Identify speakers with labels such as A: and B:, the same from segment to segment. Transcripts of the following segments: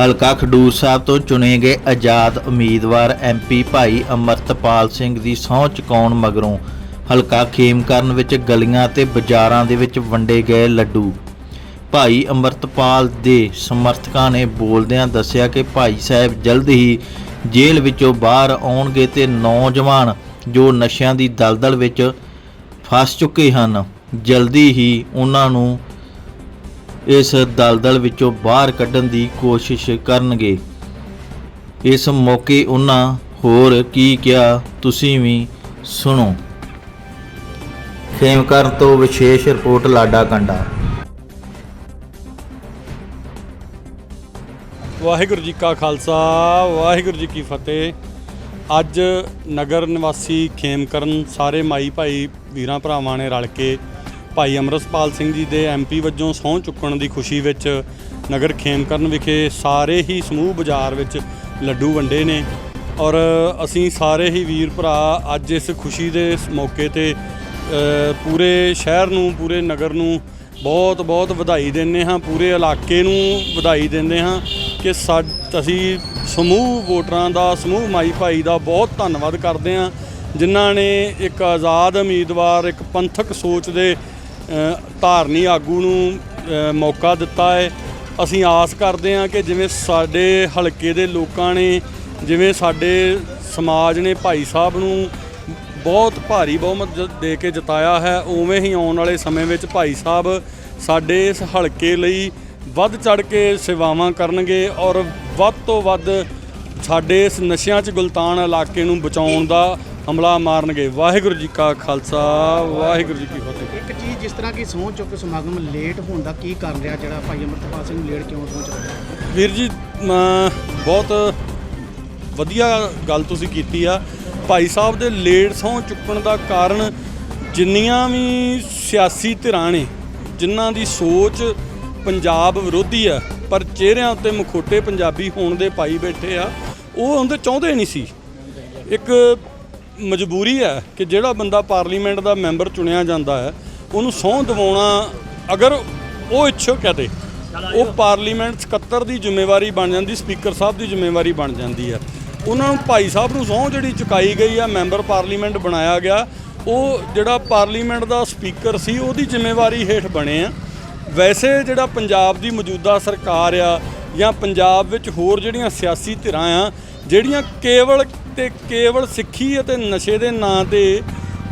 A: ਹਲਕਾ ਖਡੂਰ ਸਾਹਿਬ ਤੋਂ ਚੁਣੇ ਗਏ ਆਜ਼ਾਦ ਉਮੀਦਵਾਰ ਐਮਪੀ ਭਾਈ ਅਮਰਤਪਾਲ ਸਿੰਘ ਦੀ ਸਹੁੰ ਚੁਕਾਉਣ ਮਗਰੋਂ ਹਲਕਾ ਖੇਮਕਰਨ ਵਿੱਚ ਗਲੀਆਂ ਤੇ ਬਾਜ਼ਾਰਾਂ ਦੇ ਵਿੱਚ ਵੰਡੇ ਗਏ ਲੱਡੂ। ਭਾਈ ਅਮਰਤਪਾਲ ਦੇ ਸਮਰਥਕਾਂ ਨੇ ਬੋਲਦਿਆਂ ਦੱਸਿਆ ਕਿ ਭਾਈ ਸਾਹਿਬ ਜਲਦ ਹੀ ਜੇਲ੍ਹ ਵਿੱਚੋਂ ਬਾਹਰ ਆਉਣਗੇ ਤੇ ਨੌਜਵਾਨ ਜੋ ਨਸ਼ਿਆਂ ਦੀ ਦਲਦਲ ਵਿੱਚ ਫਸ ਚੁੱਕੇ ਹਨ, ਜਲਦੀ ਹੀ ਉਹਨਾਂ ਨੂੰ ਇਸ ਦਲਦਲ ਵਿੱਚੋਂ ਬਾਹਰ ਕੱਢਣ ਦੀ ਕੋਸ਼ਿਸ਼ ਕਰਨਗੇ। ਇਸ ਮੌਕੇ ਉਹਨਾਂ ਹੋਰ ਕੀ ਕਿਹਾ, ਤੁਸੀਂ ਵੀ ਸੁਣੋ। ਖੇਮਕਰਨ ਤੋਂ ਵਿਸ਼ੇਸ਼ ਰਿਪੋਰਟ ਲਾਡਾ ਕੰਡਾ
B: ਵਾਹਿਗੁਰੂ ਜੀ ਕਾ ਖਾਲਸਾ, ਵਾਹਿਗੁਰੂ ਜੀ ਕੀ ਫਤਿਹ। ਅੱਜ ਨਗਰ ਨਿਵਾਸੀ ਖੇਮਕਰਨ, ਸਾਰੇ ਮਾਈ ਭਾਈ ਵੀਰਾਂ ਭਰਾਵਾਂ ਨੇ ਰਲ ਕੇ ਭਾਈ ਅਮਰਸਪਾਲ ਸਿੰਘ ਜੀ ਦੇ ਐਮਪੀ ਵਜੋਂ ਸਹੁੰ ਚੁੱਕਣ ਦੀ ਖੁਸ਼ੀ ਵਿੱਚ ਨਗਰ ਖੇਮਕਰਨ ਵਿਖੇ ਸਾਰੇ ਹੀ ਸਮੂਹ ਬਾਜ਼ਾਰ ਵਿੱਚ ਲੱਡੂ ਵੰਡੇ ਨੇ ਔਰ ਅਸੀਂ ਸਾਰੇ ਹੀ ਵੀਰ ਭਰਾ ਅੱਜ ਇਸ ਖੁਸ਼ੀ ਦੇ ਮੌਕੇ ਤੇ ਪੂਰੇ ਸ਼ਹਿਰ ਨੂੰ, ਪੂਰੇ ਨਗਰ ਨੂੰ ਬਹੁਤ ਬਹੁਤ ਵਧਾਈ ਦਿੰਦੇ ਹਾਂ, ਪੂਰੇ ਇਲਾਕੇ ਨੂੰ ਵਧਾਈ ਦਿੰਦੇ ਹਾਂ ਕਿ ਸਾ, ਅਸੀਂ ਸਮੂਹ ਵੋਟਰਾਂ ਦਾ, ਸਮੂਹ ਮਾਈ ਭਾਈ ਦਾ ਬਹੁਤ ਧੰਨਵਾਦ ਕਰਦੇ ਹਾਂ ਜਿਨ੍ਹਾਂ ਨੇ ਇੱਕ ਆਜ਼ਾਦ ਉਮੀਦਵਾਰ, ਇੱਕ ਪੰਥਕ ਸੋਚ ਦੇ ਧਾਰਨੀ ਆਗੂ ਨੂੰ ਮੌਕਾ ਦਿੱਤਾ ਹੈ। ਅਸੀਂ ਆਸ ਕਰਦੇ ਹਾਂ ਕਿ ਜਿਵੇਂ ਸਾਡੇ ਹਲਕੇ ਦੇ ਲੋਕਾਂ ਨੇ, ਜਿਵੇਂ ਸਾਡੇ ਸਮਾਜ ਨੇ ਭਾਈ ਸਾਹਿਬ ਨੂੰ ਬਹੁਤ ਭਾਰੀ ਬਹੁਮਤ ਜ- ਦੇ ਕੇ ਜਿਤਾਇਆ ਹੈ, ਉਵੇਂ ਹੀ ਆਉਣ ਵਾਲੇ ਸਮੇਂ ਵਿੱਚ ਭਾਈ ਸਾਹਿਬ ਸਾਡੇ ਇਸ ਹਲਕੇ ਲਈ ਵੱਧ ਚੜ ਕੇ ਸੇਵਾਵਾਂ ਕਰਨਗੇ ਔਰ ਵੱਧ ਤੋਂ ਵੱਧ ਸਾਡੇ ਇਸ ਨਸ਼ਿਆਂ 'ਚ ਗੁਲਤਾਨ ਇਲਾਕੇ ਨੂੰ ਬਚਾਉਣ ਦਾ ਹਮਲਾ ਮਾਰਨਗੇ। ਵਾਹਿਗੁਰੂ ਜੀ ਕਾ ਖਾਲਸਾ ਵਾਹਿਗੁਰੂ ਜੀ ਕੀ ਫਤਿਹ।
C: ਇੱਕ ਚੀਜ਼ ਜਿਸ ਤਰ੍ਹਾਂ ਕਿ ਸਹੁੰ ਚੁੱਕ ਸਮਾਗਮ ਲੇਟ ਹੋਣ ਦਾ ਕੀ ਕਾਰਨ ਰਿਹਾ ਜਿਹੜਾ ਭਾਈ ਅਮਰਤਪਾਲ ਸਿੰਘ ਲੇਟ ਕਿਉਂ ਪਹੁੰਚ ਰਿਹਾ
B: ਵੀਰ ਜੀ ਬਹੁਤ ਵਧੀਆ ਗੱਲ ਤੁਸੀਂ ਕੀਤੀ ਆ। ਭਾਈ ਸਾਹਿਬ ਦੇ ਲੇਟ ਸਹੁੰ ਚੁੱਕਣ ਦਾ ਕਾਰਨ ਜਿੰਨੀਆਂ ਵੀ ਸਿਆਸੀ ਧਿਰਾਂ ਨੇ ਜਿਨ੍ਹਾਂ ਦੀ ਸੋਚ ਪੰਜਾਬ ਵਿਰੋਧੀ ਆ ਪਰ ਚਿਹਰਿਆਂ ਉੱਤੇ ਮੁਖੋਟੇ ਪੰਜਾਬੀ ਹੋਣ ਦੇ ਪਾਈ ਬੈਠੇ ਆ ਉਹ ਉਹਦੇ ਚਾਹੁੰਦੇ ਨਹੀਂ ਸੀ। ਇੱਕ ਮਜਬੂਰੀ ਹੈ ਕਿ ਜਿਹੜਾ ਬੰਦਾ ਪਾਰਲੀਮੈਂਟ ਦਾ ਮੈਂਬਰ ਚੁਣਿਆ ਜਾਂਦਾ ਹੈ, ਉਹਨੂੰ ਸਹੁੰ ਦਿਵਾਉਣਾ ਅਗਰ ਉਹ ਇੱਛੁਕ ਹੈ ਤੇ ਉਹ ਪਾਰਲੀਮੈਂਟ ਸਕੱਤਰ ਦੀ ਜ਼ਿੰਮੇਵਾਰੀ ਬਣ ਜਾਂਦੀ, ਸਪੀਕਰ ਸਾਹਿਬ ਦੀ ਜ਼ਿੰਮੇਵਾਰੀ ਬਣ ਜਾਂਦੀ ਹੈ। ਉਹਨਾਂ ਨੂੰ ਭਾਈ ਸਾਹਿਬ ਨੂੰ ਸਹੁੰ ਜਿਹੜੀ ਚੁਕਾਈ ਗਈ ਆ ਮੈਂਬਰ ਪਾਰਲੀਮੈਂਟ ਬਣਾਇਆ ਗਿਆ, ਉਹ ਜਿਹੜਾ ਪਾਰਲੀਮੈਂਟ ਦਾ ਸਪੀਕਰ ਸੀ, ਉਹਦੀ ਜ਼ਿੰਮੇਵਾਰੀ ਹੇਠ ਬਣੇ ਆ। ਵੈਸੇ ਜਿਹੜਾ ਪੰਜਾਬ ਦੀ ਮੌਜੂਦਾ ਸਰਕਾਰ ਆ ਜਾਂ ਪੰਜਾਬ ਵਿੱਚ ਹੋਰ ਜਿਹੜੀਆਂ ਸਿਆਸੀ ਧਿਰਾਂ ਆ, ਜਿਹੜੀਆਂ ਕੇਵਲ ਤੇ ਕੇਵਲ ਸਿੱਖੀ ਅਤੇ ਨਸ਼ੇ ਦੇ ਨਾਂ ਤੇ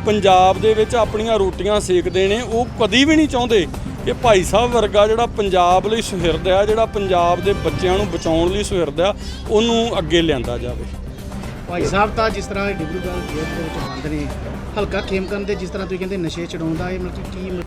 B: ਪੰਜਾਬ ਦੇ ਵਿੱਚ ਆਪਣੀਆਂ ਰੋਟੀਆਂ ਸੇਕਦੇ ਨੇ, ਉਹ ਕਦੀ ਵੀ ਨਹੀਂ ਚਾਹੁੰਦੇ ਕਿ ਭਾਈ ਸਾਹਿਬ ਵਰਗਾ ਜਿਹੜਾ ਪੰਜਾਬ ਲਈ ਸੁਹਿਰਦ ਆ, ਜਿਹੜਾ ਪੰਜਾਬ ਦੇ ਬੱਚਿਆਂ ਨੂੰ ਬਚਾਉਣ ਲਈ ਸੁਹਿਰਦ ਆ, ਉਹਨੂੰ ਅੱਗੇ ਲਿਆਂਦਾ ਜਾਵੇ।
C: ਭਾਈ ਸਾਹਿਬ ਤਾਂ ਜਿਸ ਤਰ੍ਹਾਂ ਡਿਬਰੂਗੜ੍ਹ ਜੇਲ੍ਹ ਦੇ ਵਿੱਚ ਬੰਦ ਨੇ, ਹਲਕਾ ਖੇਮਕਰਨ ਦੇ ਜਿਸ ਤਰ੍ਹਾਂ ਤੁਸੀਂ ਕਹਿੰਦੇ ਨਸ਼ੇ ਚੜਾਉਂਦਾ ਇਹ ਮਤਲਬ ਕੀ